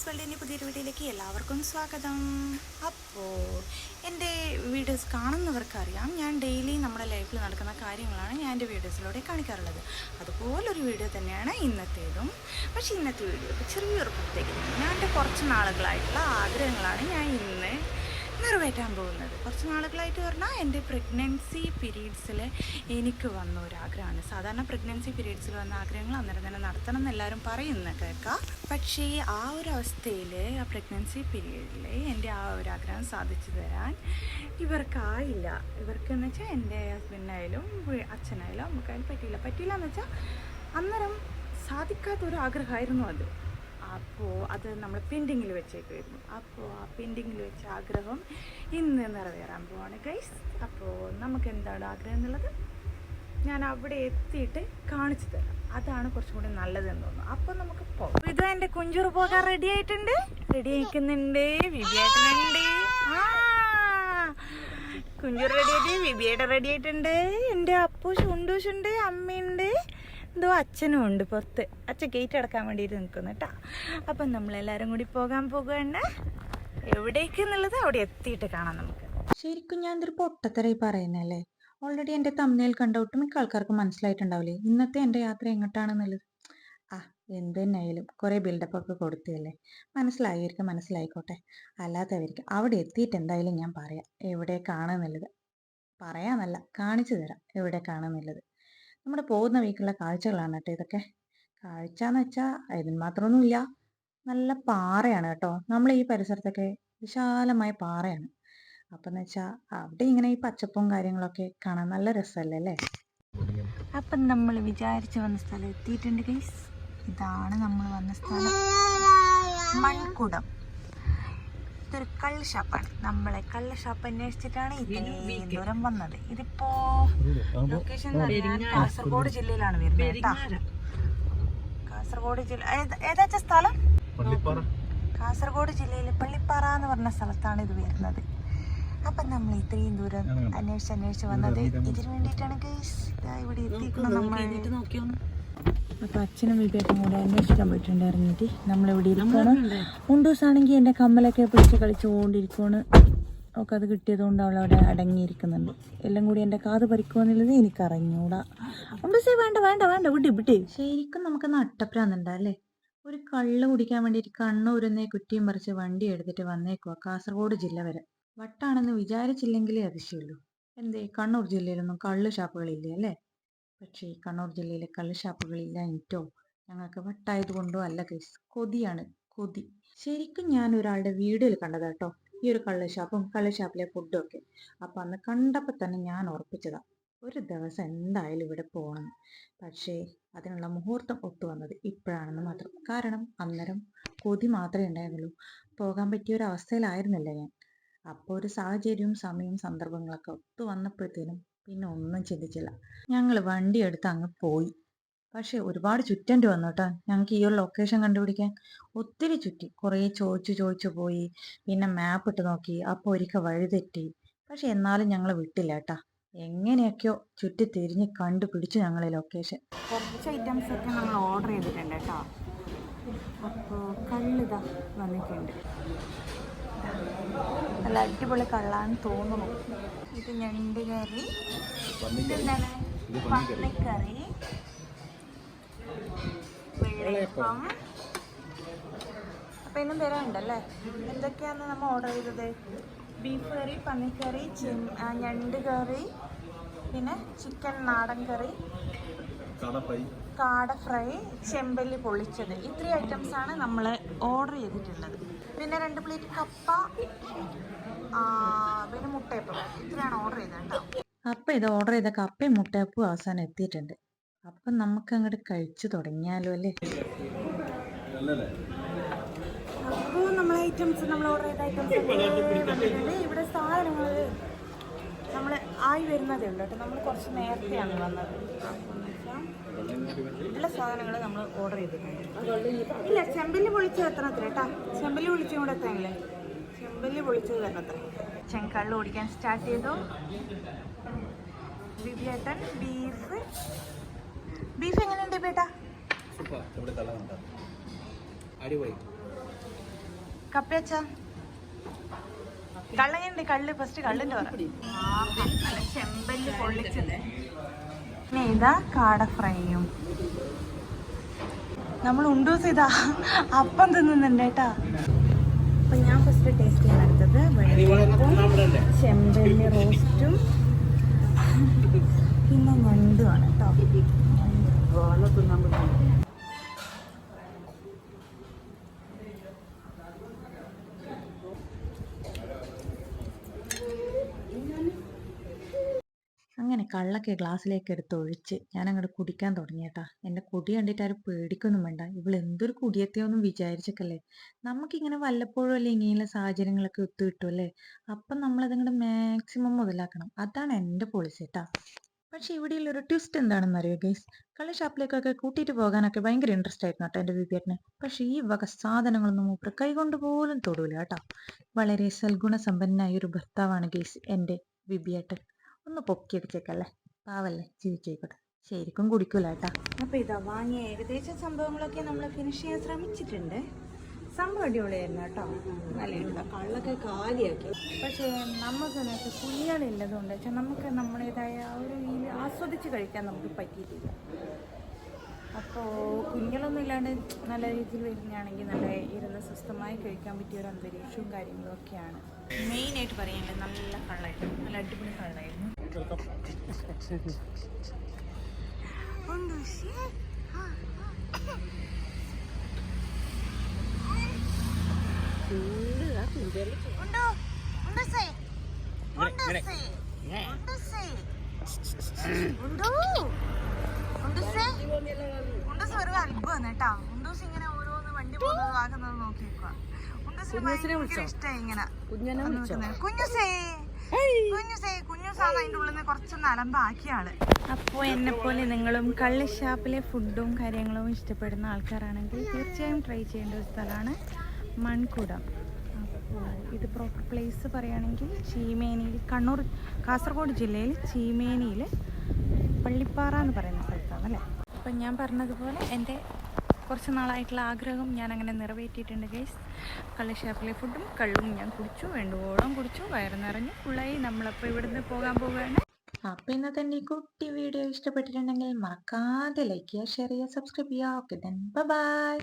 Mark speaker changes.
Speaker 1: Liz വേൾഡിന്റെ പുതിയൊരു വീഡിയോയിലേക്ക് എല്ലാവർക്കും സ്വാഗതം. അപ്പോൾ എന്റെ വീഡിയോസ് കാണുന്നവർക്കറിയാം ഞാൻ ഡെയിലി നമ്മുടെ ലൈഫിൽ നടക്കുന്ന കാര്യങ്ങളാണ് ഞാൻ എന്റെ വീഡിയോസിലൂടെ കാണിക്കാറുള്ളത്. അതുപോലൊരു വീഡിയോ തന്നെയാണ് ഇന്നത്തേതും. പക്ഷേ ഇന്നത്തെ വീഡിയോ ചെറിയൊരു പ്രത്യേകത ഞാൻ എന്റെ കുറച്ച് നാളുകളായിട്ടുള്ള ആഗ്രഹങ്ങളാണ് ഞാൻ ഇന്ന് നിറവേറ്റാൻ പോകുന്നത്. കുറച്ച് നാളുകളായിട്ട് പറഞ്ഞാൽ എന്റെ പ്രഗ്നൻസി പീരീഡ്സിൽ എനിക്ക് വന്ന ഒരു ആഗ്രഹമാണ് സാധാരണ പ്രഗ്നൻസി പീരീഡ്സിൽ വന്ന ആഗ്രഹങ്ങൾ അന്നേരം തന്നെ നടത്തണം എന്ന് എല്ലാവരും പറയുന്ന കേൾക്കാം. പക്ഷേ ആ ഒരു അവസ്ഥയിൽ ആ പ്രഗ്നൻസി പീരീഡിൽ എന്റെ ആ ഒരു ആഗ്രഹം സാധിച്ചു തരാൻ ഇവർക്കായില്ല. ഇവർക്കെന്ന് വെച്ചാൽ എന്റെ ഹസ്ബൻഡിനായാലും വി- അച്ഛനായാലും അമ്മക്കായാലും പറ്റിയില്ല. പറ്റിയില്ല എന്ന് വെച്ചാൽ അന്നേരം സാധിക്കാത്തൊരു ആഗ്രഹമായിരുന്നു അത്. അപ്പോൾ അത് നമ്മൾ പെൻഡിങ്ങിൽ വെച്ചേക്കുമായിരുന്നു അപ്പോൾ ആ പെൻഡിങ്ങിൽ വെച്ച ആഗ്രഹം ഇന്ന് നിറവേറാൻ പോവാണ് ഗൈസ്. അപ്പോൾ നമുക്ക് എന്താണ് ആഗ്രഹം എന്നുള്ളത്? ഞാൻ അവിടെ എത്തിയിട്ട് കാണിച്ചു തരാം. അതാണ് കുറച്ചും കൂടി നല്ലതെന്ന് തോന്നുന്നു. അപ്പോൾ നമുക്ക് പോകാം ഇത് എന്റെ കുഞ്ചുറ് പോകാൻ റെഡി ആയിട്ടുണ്ട്. റെഡി ആയിക്കുന്നുണ്ട്. വിബിയേട്ടനുണ്ട് കുഞ്ചുറ് റെഡി ആയിട്ട് വിബിയേട്ടൻ റെഡി ആയിട്ടുണ്ട്. എന്റെ അപ്പൂഷുണ്ടൂഷുണ്ട് അമ്മയുണ്ട്. എന്തോ അച്ഛനും ഉണ്ട് പുറത്ത്. അച്ഛൻ ഗേറ്റ് അടക്കാൻ വേണ്ടിയിട്ട് നിൽക്കുന്നു കേട്ടോ. അപ്പം നമ്മളെല്ലാവരും കൂടി പോകാൻ പോകുകയാണ് എവിടേക്ക് എന്നുള്ളത് അവിടെ എത്തിയിട്ട് കാണാം നമുക്ക്.
Speaker 2: ശരിക്കും ഞാൻ ഇതൊരു പൊട്ടത്തരായി പറയുന്നല്ലേ ഓൾറെഡി എന്റെ തമ്മിൽ കണ്ട ഒട്ടുമിക്ക ആൾക്കാർക്ക് മനസ്സിലായിട്ടുണ്ടാവില്ലേ? ഇന്നത്തെ എന്റെ യാത്ര എങ്ങോട്ടാണെന്നുള്ളത്? ആ എന്ത് തന്നെയായാലും കുറേ ബിൽഡപ്പ് ഒക്കെ കൊടുത്തതല്ലേ? മനസ്സിലായവർക്ക് മനസ്സിലായിക്കോട്ടെ. അല്ലാത്തവർക്ക് അവിടെ എത്തിയിട്ട് എന്തായാലും ഞാൻ പറയാം. എവിടെ കാണുന്നുള്ളത് പറയാന്നല്ല കാണിച്ചു തരാം എവിടേക്കാണെന്നുള്ളത്. നമ്മുടെ പോകുന്ന വീക്കിലുള്ള കാഴ്ചകളാണ് കേട്ടോ ഇതൊക്കെ. കാഴ്ച എന്ന് വെച്ചാൽ ഇതിന് മാത്രമൊന്നുമില്ല നല്ല പാറയാണ് കേട്ടോ. നമ്മൾ ഈ പരിസരത്തൊക്കെ വിശാലമായ പാറയാണ്. അപ്പം എന്ന് വെച്ചാൽ അവിടെ ഇങ്ങനെ ഈ പച്ചപ്പും കാര്യങ്ങളൊക്കെ കാണാൻ നല്ല രസമല്ലേ അല്ലേ?
Speaker 1: അപ്പം നമ്മൾ വിചാരിച്ച് വന്ന സ്ഥലം എത്തിയിട്ടുണ്ട് ഗൈസ് ഇതാണ് നമ്മൾ വന്ന സ്ഥലം. മൺകുടം. ഇതൊരു കള്ള് ഷാപ്പാണ്. നമ്മളെ കള്ള് ഷാപ്പ് അന്വേഷിച്ചിട്ടാണ് ഇത്രയും ദൂരം വന്നത്. ഇതിപ്പോ ലൊക്കേഷൻ കാസർഗോഡ് ജില്ലയിലാണ് വരുന്നത് കാസർഗോഡ് ജില്ല ഏത- ഏതാച്ച സ്ഥലം? കാസർഗോഡ് ജില്ലയിലെ പള്ളിപ്പാറ എന്ന് പറഞ്ഞ സ്ഥലത്താണ് ഇത് വരുന്നത്. അപ്പം നമ്മൾ ഇത്രയും ദൂരം അന്വേഷിച്ച് അന്വേഷിച്ച് വന്നത്. ഇതിനു വേണ്ടിയിട്ടാണ് ഇവിടെ എത്തിക്കുന്നത് നമ്മൾ
Speaker 2: അപ്പൊ അച്ഛനും വിവേക്കും കൂടെ അന്വേഷിക്കാൻ പോയിട്ടുണ്ട് ഇറങ്ങിയിട്ട് നമ്മളിവിടെ ഇരിക്കണം. ദിവസമാണെങ്കിൽ എന്റെ കമ്മലൊക്കെ പിടിച്ച് കളിച്ചുകൊണ്ടിരിക്കുകയാണ് ഒക്കെ അത് കിട്ടിയത് കൊണ്ട് അവൾ അവിടെ അടങ്ങിയിരിക്കുന്നുണ്ട്. എല്ലാം കൂടി എന്റെ കാത് പറിക്കുമെന്നുള്ളത് എനിക്ക് അറിഞ്ഞൂടാ ഉണ്ടൂസേ വേണ്ട വേണ്ട വേണ്ട വിട്ടി വിട്ടി. ശരിക്കും നമുക്ക് നട്ടപ്രാന്നുണ്ടാ അല്ലേ? ഒരു കള്ള് കുടിക്കാൻ വേണ്ടിയിട്ട് കണ്ണൂരുന്നേ കുറ്റിയും പറിച്ച് വണ്ടി എടുത്തിട്ട് വന്നേക്കുവാ കാസർഗോഡ് ജില്ല വരെ. വട്ടാണെന്ന് വിചാരിച്ചില്ലെങ്കിലേ അതിശയുള്ളൂ. എന്തേ കണ്ണൂർ ജില്ലയിലൊന്നും കള്ള് ഷാപ്പുകളില്ലേ അല്ലേ? പക്ഷേ കണ്ണൂർ ജില്ലയിലെ കള്ള് ഷാപ്പുകളില്ല എനിക്കോ ഞങ്ങൾക്ക് വട്ടായത് കൊണ്ടോ അല്ല കേസ് കൊതിയാണ്. കൊതി. ശരിക്കും ഞാൻ ഒരാളുടെ വീഡിയോയിൽ കണ്ടതാട്ടോ ഈ ഒരു കള്ള് ഷാപ്പും കള്ള് ഷാപ്പിലെ ഫുഡും ഒക്കെ. അപ്പൊ അന്ന് കണ്ടപ്പോൾ തന്നെ ഞാൻ ഉറപ്പിച്ചതാ. ഒരു ദിവസം എന്തായാലും ഇവിടെ പോകണം പക്ഷേ അതിനുള്ള മുഹൂർത്തം ഒത്തു വന്നത് ഇപ്പോഴാണെന്ന് മാത്രം. കാരണം അന്നേരം കൊതി മാത്രമേ ഉണ്ടായിരുന്നുള്ളൂ. പോകാൻ പറ്റിയ ഒരു അവസ്ഥയിലായിരുന്നില്ല ഞാൻ. അപ്പോൾ ഒരു സാഹചര്യവും സമയവും സന്ദർഭങ്ങളൊക്കെ ഒത്തു വന്നപ്പോഴത്തേനും പിന്നെ ഒന്നും ചിന്തിച്ചില്ല. ഞങ്ങൾ വണ്ടി എടുത്ത് അങ്ങ് പോയി. പക്ഷേ ഒരുപാട് ചുറ്റേണ്ടി വന്നു കേട്ടോ. ഞങ്ങൾക്ക് ഈ ഒരു ലൊക്കേഷൻ കണ്ടുപിടിക്കാൻ. ഒത്തിരി ചുറ്റി. കുറേ ചോദിച്ചു ചോദിച്ചു പോയി. പിന്നെ മാപ്പ് ഇട്ട് നോക്കി. അപ്പോൾ ഒരിക്കൽ വഴിതെറ്റി. പക്ഷെ എന്നാലും ഞങ്ങൾ വിട്ടില്ല കേട്ടാ. എങ്ങനെയൊക്കെയോ ചുറ്റി തിരിഞ്ഞ് കണ്ടുപിടിച്ചു ഞങ്ങൾ ലൊക്കേഷൻ
Speaker 1: കുറച്ച് ഐറ്റംസ് ഒക്കെ നമ്മൾ ഓർഡർ ചെയ്തിട്ടുണ്ട് കേട്ടോ. അപ്പോൾ കള്ളിതാ വന്നിട്ടുണ്ട്. നല്ല അടിപൊളി കള്ളാന്ന് തോന്നുന്നു. ഇത് ഞണ്ട് കറി. ഇതെന്താണ് പന്നിക്കറി. വെള്ളയപ്പം അപ്പം ഇന്നും തരാനുണ്ടല്ലേ എന്തൊക്കെയാണ് നമ്മൾ ഓർഡർ ചെയ്തത്? ബീഫ് കറി പന്നിക്കറി ഞണ്ട് കറി പിന്നെ ചിക്കൻ നാടൻ കറി കാട ഫ്രൈ ചെമ്പല്ലി പൊള്ളിച്ചത്. ഇത്രയും ആണ് നമ്മൾ ഓർഡർ ചെയ്തിട്ടുള്ളത്. പിന്നെ രണ്ട് പ്ലേറ്റ് കപ്പ പിന്നെ മുട്ടയപ്പം. ഇത്രയാണ് ഓർഡർ ചെയ്തത് കേട്ടോ.
Speaker 2: അപ്പം ഇത് ഓർഡർ ചെയ്ത കപ്പയും മുട്ടയപ്പും അവസാനം എത്തിയിട്ടുണ്ട്. അപ്പം നമുക്ക് അങ്ങോട്ട് കഴിച്ചു തുടങ്ങിയാലോ അല്ലേ?
Speaker 1: അപ്പോൾ നമ്മൾ ഐറ്റംസ് നമ്മൾ ഓർഡർ ചെയ്ത ഐറ്റംസ് ഇവിടെ സാധനങ്ങൾ നമ്മൾ ആയി വരുന്നതേ ഉള്ളൂ കേട്ടോ. നമ്മൾ കുറച്ച് നേരത്തെയാണ് വന്നത്. എല്ലാ സാധനങ്ങൾ നമ്മൾ ഓർഡർ ചെയ്തിട്ടുണ്ട്. ഇല്ല ചെമ്പല്ലി പൊളിച്ചത് എത്തണത്ര കേട്ടാ. ചെമ്പല്ലി പൊളിച്ചും കൂടെ എത്രയല്ലേ ചെമ്പല്ലി പൊളിച്ചത് തരണത്ര ചെങ്കള്ളു ഓടിക്കാൻ സ്റ്റാർട്ട് ചെയ്തു. ബിബിയേട്ടൻ ബീഫ്. ബീഫ് എങ്ങനെയുണ്ട് ബേട്ടാ
Speaker 3: അടിപൊളി.
Speaker 1: കപ്പയച്ച കള്ളങ്ങനുണ്ട് കള്ള്. ഫസ്റ്റ് കള്ളിന്റെ പറ. ആഹാ, ചെമ്പല്ലി പൊള്ളിച്ചത് പിന്നെ ഇതാ കാട ഫ്രൈയും. നമ്മൾ ഉണ്ടൂസ് ഇതാ. അപ്പം തിന്നുന്നുണ്ട് കേട്ടാ. അപ്പൊ ഞാൻ ഫസ്റ്റ് ടേസ്റ്റ് ചെയ്യാൻ എടുത്തത് ചെമ്പല്ലി റോസ്റ്റും പിന്നെ ഞണ്ടുമാണ് കേട്ടോ അങ്ങനെ കള്ളൊക്കെ ഗ്ലാസ്സിലേക്ക് എടുത്ത് ഒഴിച്ച് ഞാൻ അങ്ങോട്ട് കുടിക്കാൻ തുടങ്ങിയേട്ടാ. എന്റെ കുടി കണ്ടിട്ട് ആരും പേടിക്കൊന്നും വേണ്ട. ഇവൾ എന്തൊരു കുടിയെത്തിയോന്നും വിചാരിച്ചൊക്കല്ലേ. നമുക്കിങ്ങനെ വല്ലപ്പോഴും അല്ലേ ഇങ്ങനെയുള്ള സാഹചര്യങ്ങളൊക്കെ ഒത്തു കിട്ടുമല്ലേ അപ്പം നമ്മളതങ്ങോട്ട് മാക്സിമം മുതലാക്കണം. അതാണ് എന്റെ പോളിസി കേട്ടാ പക്ഷെ ഇവിടെയുള്ളൊരു ട്വിസ്റ്റ് എന്താണെന്ന് അറിയോ ഗൈസ് കള്ളി ഷാപ്പിലേക്കൊക്കെ കൂട്ടിയിട്ട് പോകാനൊക്കെ ഭയങ്കര ഇൻട്രസ്റ്റ് ആയിരുന്നു കേട്ടോ എന്റെ വിപിയേട്ടന് പക്ഷെ ഈ വക സാധനങ്ങളൊന്നും മൂപ്പർ കൈകൊണ്ട് പോലും തൊടൂല കേട്ടോ വളരെ സൽഗുണ സമ്പന്നനായ ഒരു ഭർത്താവാണ് ഗൈസ് എന്റെ വിപിയേട്ടൻ ഒന്ന് പൊക്കിയടിച്ചേക്കല്ലേ പാവല്ലേ? ജീവിച്ചോയിക്കോട്ടെ ശരിക്കും കുടിക്കൂല കേട്ടാ അപ്പൊ ഇതാ വാങ്ങിയ ഏകദേശം സംഭവങ്ങളൊക്കെ നമ്മൾ ഫിനിഷ് ചെയ്യാൻ ശ്രമിച്ചിട്ടുണ്ട്. സംഭവം അടിപൊളിയായിരുന്നു കേട്ടോ. നല്ല കള്ളൊക്കെ കാലിയാക്കി. പക്ഷേ നമുക്ക് ഇതിനകത്ത് കുഞ്ഞുങ്ങളില്ലതുകൊണ്ട് വെച്ചാൽ നമുക്ക് നമ്മുടേതായ ഒരു ആസ്വദിച്ച് കഴിക്കാൻ നമുക്ക് പറ്റിയിട്ടില്ല. അപ്പോൾ കുഞ്ഞുങ്ങളൊന്നും ഇല്ലാണ്ട് നല്ല രീതിയിൽ വരുന്നതാണെങ്കിൽ നല്ല ഇരുന്ന് സ്വസ്ഥമായി കഴിക്കാൻ പറ്റിയ ഒരു അന്തരീക്ഷവും കാര്യങ്ങളും ഒക്കെയാണ് മെയിനായിട്ട് പറയാനുള്ളത് നല്ല കള്ളായിരുന്നു. നല്ല അടിപൊളി കള്ളായിരുന്നു. ശ്ശേ. ആ, ആ. ഉണ്ടോ? ഉണ്ടോ സേ? ഉണ്ടോ സേ? ഉണ്ടോ സേ? ഉണ്ടോ? ഉണ്ടോ സേ? ഉണ്ടൂസ് ഒരു അത്ഭുതം കേട്ടാ ഉണ്ടൂസ് ഇങ്ങനെ ഓരോന്ന് വണ്ടി പോകുന്നത് ആക്കുന്നത് നോക്കി നിൽക്കുക ഉണ്ടൂസിന് ഭയങ്കര ഇഷ്ടമായി ഇങ്ങനെ. കുഞ്ഞുസേ അപ്പോൾ എന്നെ പോലെ നിങ്ങളും കള്ളി ഷാപ്പിലെ ഫുഡും കാര്യങ്ങളും ഇഷ്ടപ്പെടുന്ന ആൾക്കാരാണെങ്കിൽ തീർച്ചയായും ട്രൈ ചെയ്യേണ്ട ഒരു സ്ഥലമാണ് മൺകുടം. അപ്പോൾ ഇത് പ്രോപ്പർ പ്ലേസ് പറയുകയാണെങ്കിൽ ചീമേനിയിൽ കണ്ണൂർ കാസർഗോഡ് ജില്ലയിൽ ചീമേനിയിൽ പള്ളിപ്പാറ എന്ന് പറയുന്ന സ്ഥലത്താണ് അല്ലേ? അപ്പം ഞാൻ പറഞ്ഞതുപോലെ എന്റെ കുറച്ച് നാളായിട്ടുള്ള ആഗ്രഹം ഞാൻ അങ്ങനെ നിറവേറ്റിയിട്ടുണ്ട് ഗൈസ് കള്ളിഷാപ്പിലെ ഫുഡും കള്ളും ഞാൻ കുടിച്ചു വേണ്ടുവോളം കുടിച്ചു വയറ് നിറഞ്ഞു ഫുള്ളായി നമ്മളപ്പോൾ ഇവിടുന്ന് പോകാൻ പോവുകയാണ്. അപ്പം ഇന്നത്തെ എന്റെ ഈ കുട്ടി വീഡിയോ ഇഷ്ടപ്പെട്ടിട്ടുണ്ടെങ്കിൽ മറക്കാതെ ലൈക്ക് ചെയ്യുക ഷെയർ ചെയ്യുക സബ്സ്ക്രൈബ് ചെയ്യുക. Okay then bye